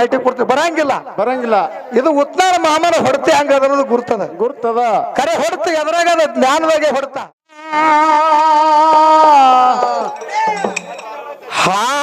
Party ಕೊಡ್ತೀವಿ. ಬರಂಗಿಲ್ಲ. ಬರಂಗಿಲ್ಲ. ಇದು ಉತ್ತರ ಮಾಮನ ಹೊಡತೆ ಹಂಗ ಅದ್ರದ್ದು ಗುರ್ತದ. ಗುರ್ತದ. ಕರೆ ಹೊಡತೆ ಎದ್ರಾಗ ಅದ ಜ್ಞಾನದಾಗೆ ಹೊಡ್ತ. ಹಾ.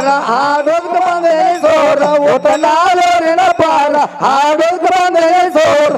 ಪಾರ ಹಾಡೋದ್ ಸೋರ ಓತನಾಲ ಋಣ ಪಾರ ಹಾಡೋದ್ ಸೋರ್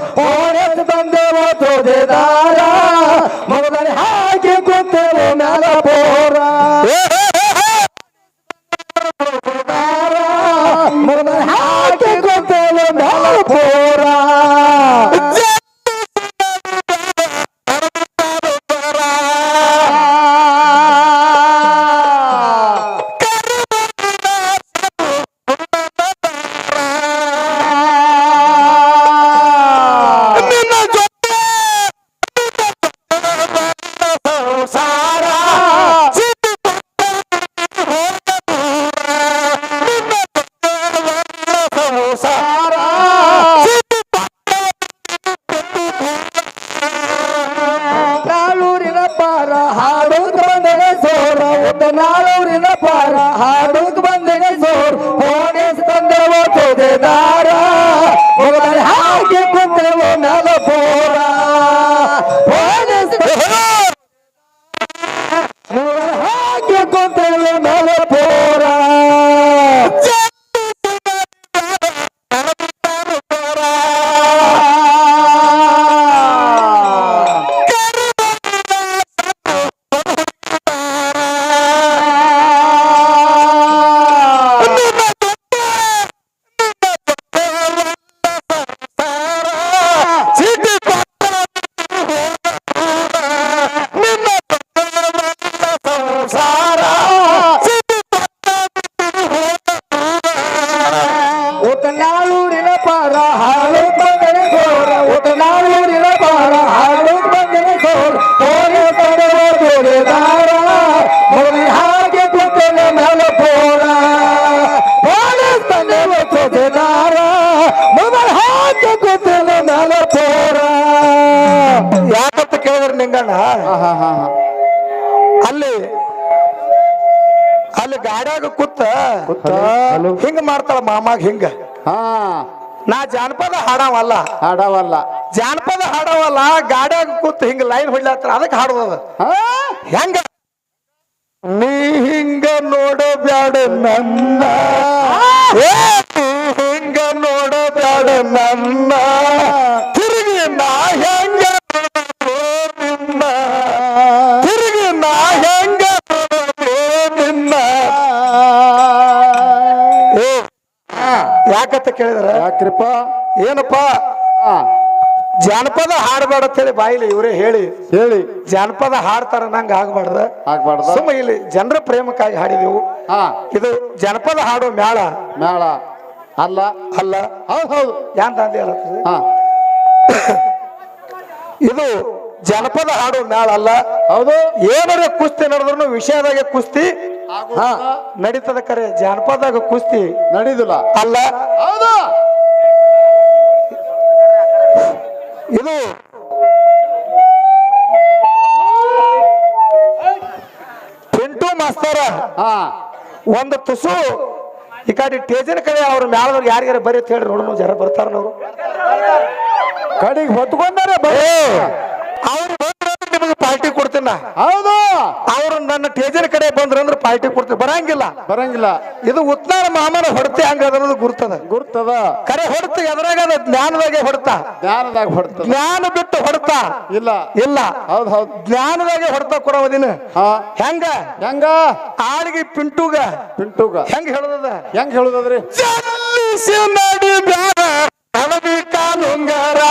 কাউসার ನಿಂಗಣ್ಣ? ಹಾ ಹಾ ಹಾ ಹಾ. ಅಲ್ಲಿ ಅಲ್ಲಿ ಗಾಡ್ಯಾಗ ಕೂತ ಹಿಂಗ ಮಾಡ್ತಾಳ ಮಾಮಾಗ ಹಿಂಗ. ಹಾ. ನಾ ಜಾನಪದ ಹಾಡವಲ್ಲ. ಹಾಡವಲ್ಲ. ಜಾನಪದ ಹಾಡವಲ್ಲ ಗಾಡ್ಯಾಗ ಕೂತ್ ಹಿಂಗ ಲೈನ್ ಹೊಡ್ಲಾತ್ರ ಅದಕ್ಕೆ ಹಾಡೋದ. ಹೆಂಗ? ನೀ ಹಿಂಗ ನೋಡಬ್ಯಾಡ ನನ್ನ. ಹಿಂಗ ನೋಡಬ್ಯಾಡ ನನ್ನ. ಯಾಕಂತ ಕೇಳಿದ್ರ? ಯಾಕ್ರಿಪ್ಪ ಏನಪ್ಪ? ಜಾನಪದ ಹಾಡಬೇಡ ಅಂತೇಳಿ ಬಾಯಿಲಿ ಇವರೇ ಹೇಳಿ. ಹೇಳಿ. ಜಾನಪದ ಹಾಡ್ತಾರ ನಂಗೆ ಆಗ್ಬಾರ್ದ. ಆಗ್ಬಾರ್ದ. ಸುಮ್ಮ ಇಲ್ಲಿ ಜನರ ಪ್ರೇಮಕ್ಕಾಗಿ ಹಾಡಿದೆವು. ಹಾ. ಇದು ಜನಪದ ಹಾಡು ಮ್ಯಾಳ? ಮೇಳ ಅಲ್ಲ. ಅಲ್ಲ. ಹೌದು ಹೌದು. ಯಾಂತ ಹಾ. ಇದು ಜನಪದ ಹಾಡು ಮ್ಯಾಳ ಅಲ್ಲ. ಹೌದು. ಏನಾರ ಕುಸ್ತಿ ನಡೆದ್ರು ವಿಷಯದಾಗ ಕುಸ್ತಿ ಹಾ ನಡೀತದ ಕರೆ. ಜಾನಪದಾಗ ಕುಸ್ತಿ ನಡೀದಿಲ್ಲ. ಅಲ್ಲ. ಹೌದು? ಇದು ಪಿಂಟು ಮಾಸ್ತರ. ಹಾ. ಒಂದು ತುಸು. ಈ ಕಡೆ ಟೇಜಿನ ಕಡೆ ಅವ್ರ ಮ್ಯಾಲದವ್ರು ಯಾರಿಗಾರ ಬರೀ ಅಂತ ಹೇಳಿ ನೋಡೋಣ ಜರ ಬರ್ತಾರ ಅವ್ರು ಕಡೆಗೆ ಹೊತ್ಕೊಂಡಾರೆ ಬರೀ ಪಾರ್ಟಿ ಕೊಡ್ತೀನ? ಹೌದು. ಅವ್ರು ನನ್ನ ಟೇಜರ್ ಕಡೆ ಬಂದ್ರಂದ್ರೆ ಪಾರ್ಟಿ ಕೊಡ್ತೀನಿ ಬರಂಗಿಲ್ಲ. ಬರಂಗಿಲ್ಲ. ಇದು ಉತ್ನಾರ ಮಾಮನ ಹೊಡ್ತಿ ಹಂಗ ಅನ್ನೋದು ಗುರ್ತದ. ಗುರ್ತದ. ಕರೆ ಹೊಡ್ತ ಎದ್ರಾಗ ಅದ ಜ್ಞಾನದಾಗೆ ಹೊಡ್ತ ಜ್ಞಾನದಾಗ ಹೊಡ್ತ ಜ್ಞಾನ ಬಿಟ್ಟು ಹೊಡ್ತ ಇಲ್ಲ. ಇಲ್ಲ. ಹೌದು ಹೌದು. ಜ್ಞಾನದಾಗೆ ಹೊಡ್ತ ಕೊಡೋದಿನ ಹಾ. ಹೆಂಗ? ಹೆಂಗ? ಆಳಿಗೆ ಪಿಂಟುಗ. ಪಿಂಟುಗ. ಹೆಂಗ್ ಹೇಳದ ಹೆಂಗ್ ಹೇಳುದದ್ರಿ? ಜಲ್ಲಿಸಿ ನಡಿ ಬ್ಯಾಡ. ಹಳದಿ ಕಾಲುಂಗರ.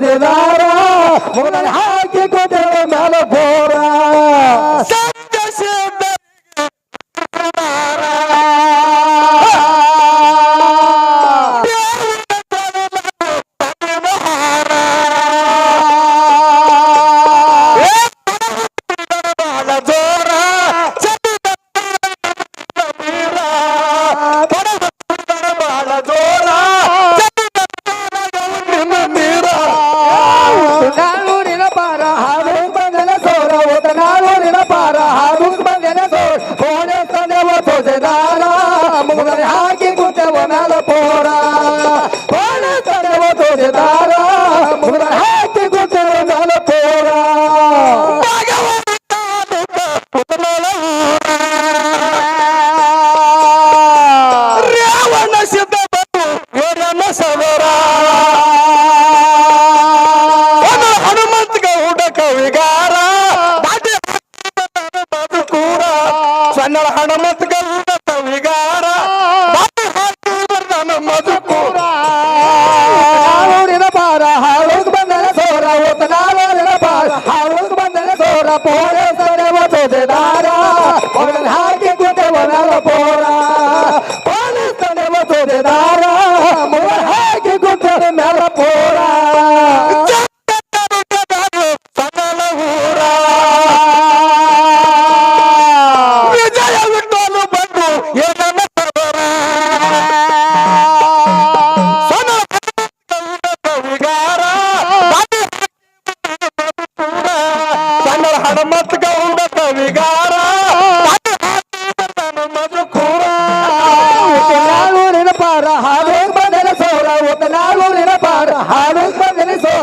de dar. ಹಾಕಿ ಮೇಲ ಪೋರ.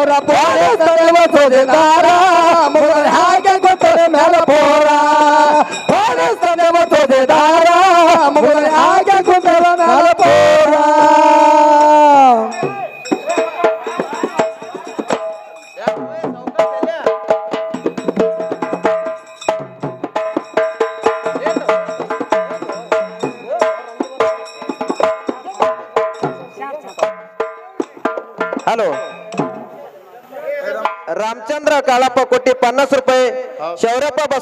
ahora por esta debajo de Shourappa bus